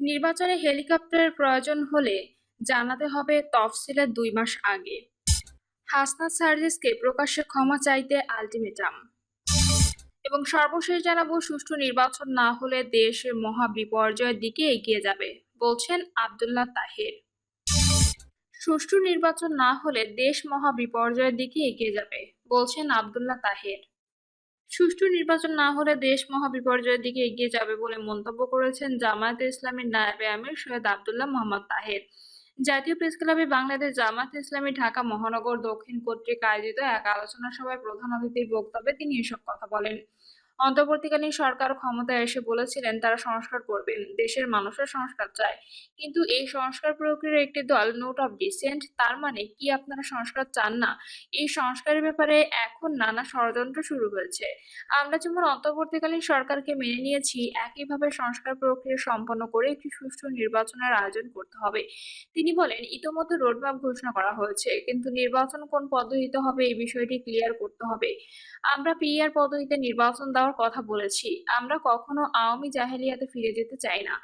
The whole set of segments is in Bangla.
নির্বাচনে হেলিকপ্টারের প্রয়োজন হলে জানাতে হবে তফসিলের দুই মাস আগে। হাসনাত সার্জিসকে প্রকাশ্যে ক্ষমা চাইতে আলটিমেটাম। এবং সর্বশেষ জানাব, সুষ্ঠু নির্বাচন না হলে দেশ মহা বিপর্যয়ের দিকে এগিয়ে যাবে, বলছেন আবদুল্লাহ তাহের। সুষ্ঠু নির্বাচন না হলে দেশ মহা বিপর্যয়ের দিকে এগিয়ে যাবে, বলছেন আবদুল্লাহ তাহের। সুষ্ঠু নির্বাচন না হলে দেশ মহাবিপর্যয়ের দিকে এগিয়ে যাবে বলে মন্তব্য করেছেন জামায়াতে ইসলামীর নায়েবে আমির সৈয়দ আবদুল্লাহ মোহাম্মদ তাহের। জাতীয় প্রেস ক্লাবে বাংলাদেশ জামাত ইসলামী ঢাকা মহানগর দক্ষিণ কর্তৃক আয়োজিত এক আলোচনা সভায় প্রধান অতিথির বক্তব্যে তিনি এসব কথা বলেন। অন্তর্বর্তীকালীন সরকার ক্ষমতায় এসে বলেছিলেন, তারা সংস্কার করবেন দেশের মানুষের সংস্কার চায়। কিন্তু এই সংস্কার প্রক্রিয়ার একটি দল নোট অফ ডিসেন্ট তার মানে কি আপনারা সংস্কার চান না? এই সংস্কারের ব্যাপারে এখন নানা ষড়যন্ত্র শুরু হয়েছে। আমরা যেমন অন্তর্বর্তীকালীন সরকারকে মেনে নিয়েছি, একইভাবে সংস্কার প্রক্রিয়া সম্পন্ন করে একটি সুষ্ঠু নির্বাচনের আয়োজন করতে হবে। তিনি বলেন, ইতোমধ্যে রোডম্যাপ ঘোষণা করা হয়েছে, কিন্তু নির্বাচন কোন পদ্ধতিতে হবে এই বিষয়টি ক্লিয়ার করতে হবে। আমরা পিআর পদ্ধতিতে নির্বাচন দেওয়ার কথা বলেছি। আমরা কখনো আওয়ামী জাহেলিয়াতে ফিরে যেতে চাই না।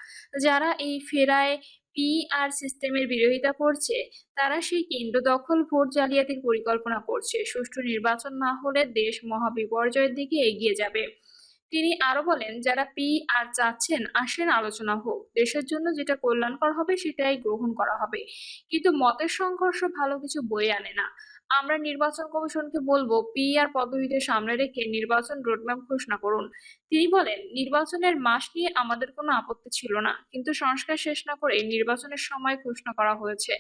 যারা এই ফেরায় পিআর সিস্টেমের বিরোধিতা করছে, তারা সেই কেন্দ্র দখল ভোট জালিয়াতির পরিকল্পনা করছে। সুষ্ঠু নির্বাচন না হলে দেশ মহাবিপর্যয়ের দিকে এগিয়ে যাবে। তিনি আরও বলেন, যারা পি আর চাচ্ছেন, আসেন, আলোচনা হোক। দেশের জন্য যেটা কল্যাণকর হবে, সেটাই গ্রহণ করা হবে। কিন্তু মতের সংঘর্ষ ভালো কিছু বয়ে আনে না। আমরা নির্বাচন কমিশনকে বলব পিআর পদ্ধতিতে সামনে রেখে নির্বাচন রোডম্যাপ ঘোষণা করুন। তিনি বলেন, নির্বাচনের মাস নিয়ে আমাদের কোনো আপত্তি ছিল না, কিন্তু সংস্কার শেষ না করে নির্বাচনের সময় ঘোষণা করা হয়েছে।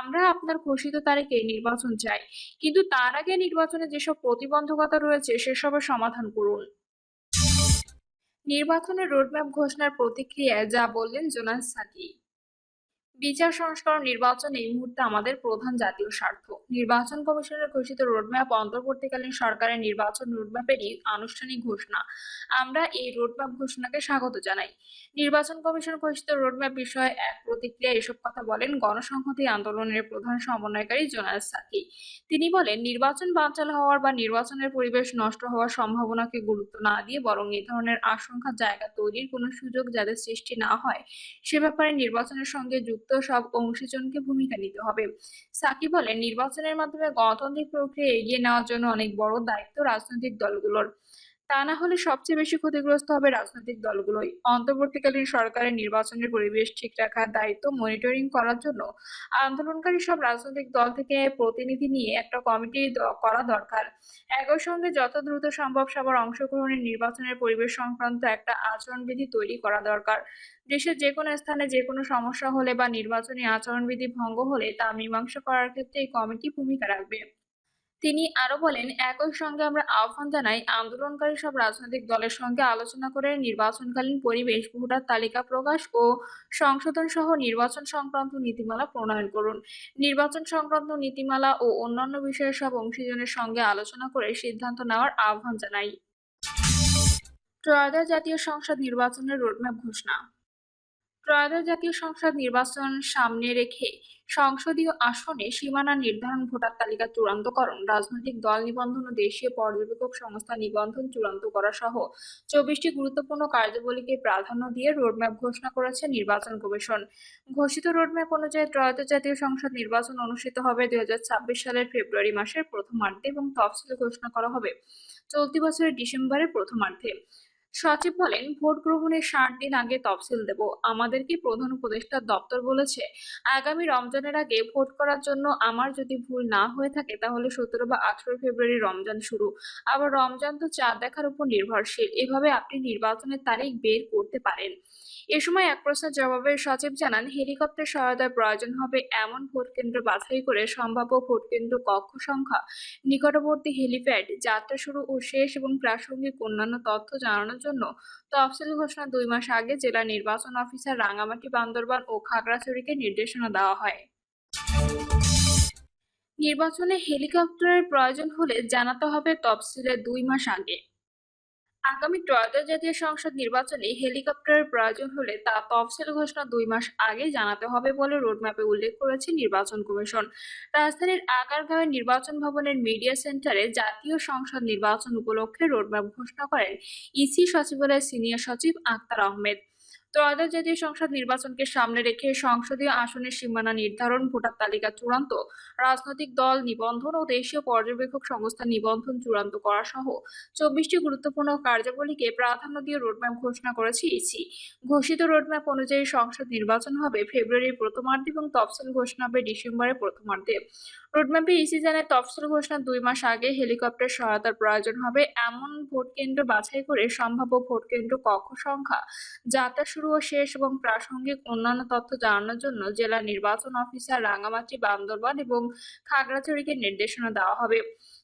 আমরা আপনার ঘোষিত তারিখে নির্বাচন চাই, কিন্তু তার আগে নির্বাচনে যেসব প্রতিবন্ধকতা রয়েছে, সেসবের সমাধান করুন। নির্বাচনের রোডম্যাপ ঘোষণার প্রতিক্রিয়ায় যা বললেন জোনাস সাকি। বিচার সংস্করণ নির্বাচন এই মুহূর্তে আমাদের প্রধান জাতীয় স্বার্থ। নির্বাচন কমিশনের ঘোষিত রোডম্যাপ অন্তর্বর্তীকালীন সরকারের নির্বাচন রোডম্যাপেরই আনুষ্ঠানিক ঘোষণা। আমরা এই রোডম্যাপ ঘোষণাকে স্বাগত জানাই। নির্বাচন কমিশন ঘোষিত রোডম্যাপ বিষয়ে এক প্রতিক্রিয়া এসব কথা বলেন গণসংহতি আন্দোলনের প্রধান সমন্বয়কারী জোনাস সাকি। তিনি বলেন, নির্বাচন বানচাল হওয়ার বা নির্বাচনের পরিবেশ নষ্ট হওয়ার সম্ভাবনাকে গুরুত্ব না দিয়ে বরং এ ধরনের আশঙ্কার জায়গা তৈরির কোনো সুযোগ যাদের সৃষ্টি না হয়, সে ব্যাপারে নির্বাচনের সঙ্গে যুক্ত সব অংশীজনকে ভূমিকা নিতে হবে। সাকি বলেন, নির্বাচনের মাধ্যমে গণতান্ত্রিক প্রক্রিয়া এগিয়ে নেওয়ার জন্য অনেক বড় দায়িত্ব রাজনৈতিক দলগুলোর। তা না হলে সবচেয়ে বেশি ক্ষতিগ্রস্ত হবে রাজনৈতিক দলগুলোই। অন্তর্বর্তীকালীন সরকারের নির্বাচনের পরিবেশ ঠিক রাখার দায়িত্ব মনিটরিং করার জন্য আন্দোলনকারী সব রাজনৈতিক দল থেকে প্রতিনিধি নিয়ে একটা কমিটি করা দরকার। একই সঙ্গে যত দ্রুত সম্ভব সবার অংশগ্রহণের নির্বাচনের পরিবেশ সংক্রান্ত একটা আচরণবিধি তৈরি করা দরকার। দেশের যে কোনো স্থানে যে কোনো সমস্যা হলে বা নির্বাচনী আচরণবিধি ভঙ্গ হলে তা মীমাংসা করার ক্ষেত্রে এই কমিটি ভূমিকা রাখবে। তিনি আরও বলেন, একই সঙ্গে আমরা আহ্বান জানাই, আন্দোলনকারী সব রাজনৈতিক দলের সঙ্গে আলোচনা করে নির্বাচনকালীন পরিবেশ, ভোটার তালিকা প্রকাশ ও সংশোধন সহ নির্বাচন সংক্রান্ত নীতিমালা প্রণয়ন করুন। নির্বাচন সংক্রান্ত নীতিমালা ও অন্যান্য বিষয়ে সব অংশীজনের সঙ্গে আলোচনা করে সিদ্ধান্ত নেওয়ার আহ্বান জানাই। ত্রয়োদশ জাতীয় সংসদ নির্বাচনের রোডম্যাপ ঘোষণা। ত্রয়োদশ জাতীয় সংসদ নির্বাচন সামনে রেখে সংসদীয় আসনে সীমানা নির্ধারণ ভোটার তালিকা চূড়ান্তকরণ, রাজনৈতিক দল নিবন্ধন ও দেশীয় পর্যবেক্ষক সংস্থা নিবন্ধন চূড়ান্ত করা সহ চব্বিশটি গুরুত্বপূর্ণ কার্যাবলীকে প্রাধান্য দিয়ে রোডম্যাপ ঘোষণা করেছে নির্বাচন কমিশন। ঘোষিত রোডম্যাপ অনুযায়ী ত্রয়োদশ জাতীয় সংসদ নির্বাচন অনুষ্ঠিত হবে দুই হাজার ছাব্বিশ সালের ফেব্রুয়ারি মাসের প্রথমার্ধে এবং তফসিল ঘোষণা করা হবে চলতি বছরের ডিসেম্বরের প্রথমার্ধে। সচিব বলেন, ভোট গ্রহণের ষাট দিন আগে তফসিল দেব। আমাদেরকে প্রধান উপদেষ্টার দপ্তর বলেছে, আগামী রমজানের আগে ভোট করার জন্য আমার যদি ভুল না হয়ে থাকে, তাহলে সতেরো বা আঠারো ফেব্রুয়ারি রমজান শুরু। আবার রমজান তো চাঁদ দেখার উপর নির্ভরশীল, এভাবে আপনি নির্বাচনের তারিখ বের করতে পারেন। এ সময় এক প্রশ্নের জবাবে সচিব জানান, হেলিকপ্টার সহায়তার প্রয়োজন হবে এমন ভোট কেন্দ্র বাছাই করে সম্ভাব্য ভোট কেন্দ্র কক্ষ সংখ্যা, নিকটবর্তী হেলিপ্যাড, যাত্রা শুরু ও শেষ এবং প্রাসঙ্গিক অন্যান্য তথ্য জানানোর জন্য। তফসিল ঘোষণা দুই মাস আগে জেলা নির্বাচন অফিসার রাঙামাটি, বান্দরবান ও খাগড়াছড়িকে নির্দেশনা দেওয়া হয়। নির্বাচনে হেলিকপ্টারের প্রয়োজন হলে জানাতে হবে তফসিলে দুই মাস আগে। আগামী ত্রয়োদশ জাতীয় সংসদ নির্বাচনে হেলিকপ্টারের প্রয়োজন হলে তা তফসিল ঘোষণা দুই মাস আগে জানাতে হবে বলে রোডম্যাপে উল্লেখ করেছে নির্বাচন কমিশন। রাজধানীর আগারগাঁওয়ের নির্বাচন ভবনের মিডিয়া সেন্টারে জাতীয় সংসদ নির্বাচন উপলক্ষে রোডম্যাপ ঘোষণা করেন ইসি সচিবালয়ের সিনিয়র সচিব আক্তার আহমেদ। ত্রয়োদশ জাতীয় সংসদ নির্বাচনকে সামনে রেখে সংসদীয় আসনের সীমানা নির্ধারণ ভোটার তালিকা চূড়ান্ত। রাজনৈতিক দল নিবন্ধন ও দেশীয় পর্যবেক্ষক সংস্থা নিবন্ধন চূড়ান্ত করা সহ চব্বিশটি গুরুত্বপূর্ণ কার্যাবলীকে প্রাধান্য দিয়ে রোডম্যাপ ঘোষণা করেছে ইসি। ঘোষিত রোডম্যাপ অনুযায়ী সংসদ নির্বাচন হবে ফেব্রুয়ারির প্রথমার্ধে এবং তফসিল ঘোষণা হবে ডিসেম্বরের প্রথমার্ধে। রোডম্যাপে ইসি জানায়, তফসিল ঘোষণার দুই মাস আগে হেলিকপ্টার সহায়তার প্রয়োজন হবে। এমন ভোট কেন্দ্র বাছাই করে সম্ভাব্য ভোট কেন্দ্র কক্ষ সংখ্যা, যাত্রা শুরু ও শেষ এবং প্রাসঙ্গিক অন্যান্য তথ্য জানানোর জন্য জেলা নির্বাচন অফিসার রাঙামাটি, বান্দরবান এবং খাগড়াছড়িকে নির্দেশনা দেওয়া হবে।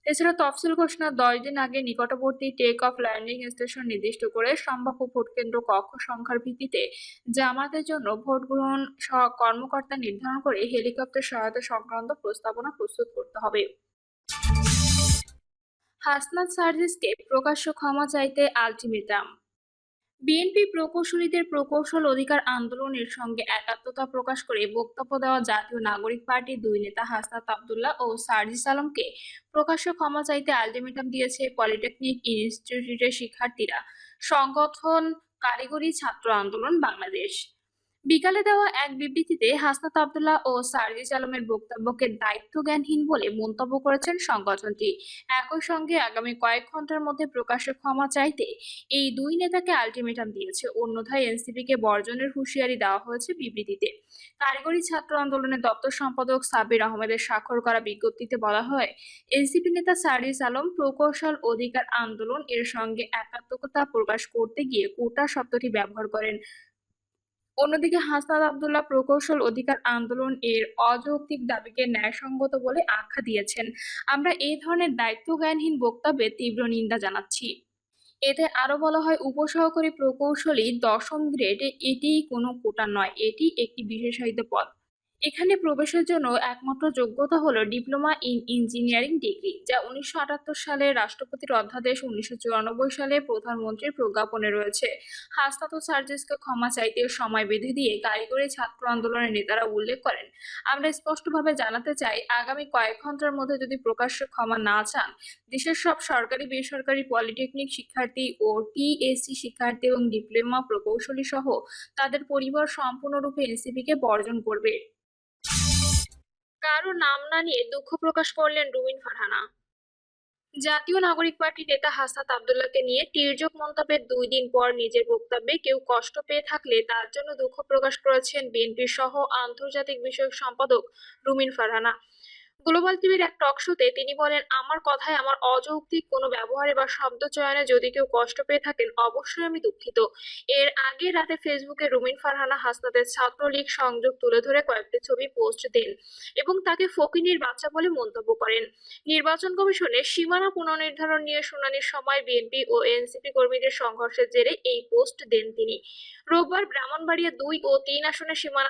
এছাড়া তফসিল ঘোষণার দশ দিন আগে নিকটবর্তী টেক অফ ল্যান্ডিং স্টেশন নির্দিষ্ট করে সম্ভাব্য ভোট কেন্দ্র কক্ষ সংখ্যার ভিত্তিতে জামাতের জন্য ভোট গ্রহণ সহ কর্মকর্তা নির্ধারণ করে হেলিকপ্টার সহায়তা সংক্রান্ত প্রস্তাবনা প্রস্তুত করতে হবে। হাসনাত সার্জিসকে প্রকাশ্য ক্ষমা চাইতে আলটিমেটাম। বিএনপি প্রকৌশলীদের প্রকৌশল অধিকার আন্দোলনের সঙ্গে একাত্মতা প্রকাশ করে বক্তব্য দেওয়া জাতীয় নাগরিক পার্টির দুই নেতা হাসনাত আবদুল্লাহ ও সার্জিস আলমকে প্রকাশ্য ক্ষমা চাইতে আলটিমেটাম দিয়েছে পলিটেকনিক ইনস্টিটিউটের শিক্ষার্থীরা। সংগঠন কারিগরি ছাত্র আন্দোলন বাংলাদেশ। বিকালে দেওয়া এক বিবৃতিতে হাসনাত আবদুল্লাহ ও সার্জিস আলমের বক্তব্যকে দায়িত্বজ্ঞানহীন বলে মন্তব্য করেছেন সংগঠনটি। একই সঙ্গে আগামী কয়েক ঘণ্টার মধ্যে প্রকাশ্যে ক্ষমা চাইতে এই দুই নেতাকে আলটিমেটাম দিয়েছে। অন্যথায় এনসিপিকে বর্জনের হুঁশিয়ারি দেওয়া হয়েছে বিবৃতিতে। কারিগরি ছাত্র আন্দোলনের দপ্তর সম্পাদক সাবির আহমেদের স্বাক্ষর করা বিজ্ঞপ্তিতে বলা হয়, এনসিপি নেতা সারিস আলম প্রকৌশল অধিকার আন্দোলন এর সঙ্গে একাত্মকতা প্রকাশ করতে গিয়ে কোটা শব্দটি ব্যবহার করেন। অন্যদিকে হাসনাদ আবদুল্লাহ প্রকৌশল অধিকার আন্দোলন এর অযৌক্তিক দাবিকে ন্যায়সঙ্গত বলে আখ্যা দিয়েছেন। আমরা এই ধরনের দায়িত্বজ্ঞানহীন বক্তব্যে তীব্র নিন্দা জানাচ্ছি। এতে আরও বলা হয়, উপসহকারী প্রকৌশলী দশম গ্রেড এটি কোনো কোটা নয়, এটি একটি বিশেষায়িত পদ। এখানে প্রবেশের জন্য একমাত্র যোগ্যতা হলো ডিপ্লোমা ইন ইঞ্জিনিয়ারিং ডিগ্রি, যা উনিশশো আটাত্তর সালে রাষ্ট্রপতির অধ্যাদেশ, উনিশশো চুরানব্বই সালে প্রধানমন্ত্রীর প্রজ্ঞাপনে রয়েছে। হাসনাত সার্জেসকে ক্ষমা চাইতে সময় বেঁধে দিয়ে কারিগরি ছাত্র আন্দোলনের নেতারা উল্লেখ করেন। আমরা স্পষ্টভাবে জানাতে চাই, আগামী কয়েক ঘণ্টার মধ্যে যদি প্রকাশ্যে ক্ষমা না চান, দেশের সব সরকারি, বেসরকারি পলিটেকনিক শিক্ষার্থী ও টিএসসি শিক্ষার্থী এবং ডিপ্লোমা প্রকৌশলী সহ তাদের পরিবার সম্পূর্ণরূপে এনসিপিকে বর্জন করবে। কারও নাম না নিয়ে দুঃখ প্রকাশ করলেন রুমিন ফারহানা। জাতীয় নাগরিক পার্টি নেতা হাসাত আবদুল্লাহকে নিয়ে তির্যক মন্তব্যের দুই দিন পর নিজের বক্তব্যে কেউ কষ্ট পেয়ে থাকলে তার জন্য দুঃখ প্রকাশ করেছেন বিএনপি সহ আন্তর্জাতিক বিষয়ক সম্পাদক রুমিন ফারহানা। গ্লোবাল টিভির এক টক শোতে তিনি বলেন, আমার কথায় আমার অযৌক্তিক কোনো ব্যবহারে বা শব্দ চয়নে যদি কেউ কষ্ট পেয়ে থাকেন, অবশ্যই আমি দুঃখিত। এর আগে রাতে ফেসবুকে রুমিন ফারহানা হাসনাতের ছাত্রলীগ সংযোগ তুলে ধরে কয়েকটি ছবি পোস্ট দেন এবং তাকে ফকিনীর বাচ্চা বলে মন্তব্য করেন। নির্বাচন কমিশনের সীমানা পুনর্নির্ধারণ নিয়ে শুনানির সময় বিএনপি ও এনসিপি কর্মীদের সংঘর্ষের জেরে এই পোস্ট দেন তিনি। রোববার ব্রাহ্মণবাড়িয়া দুই ও তিন আসনের সীমানা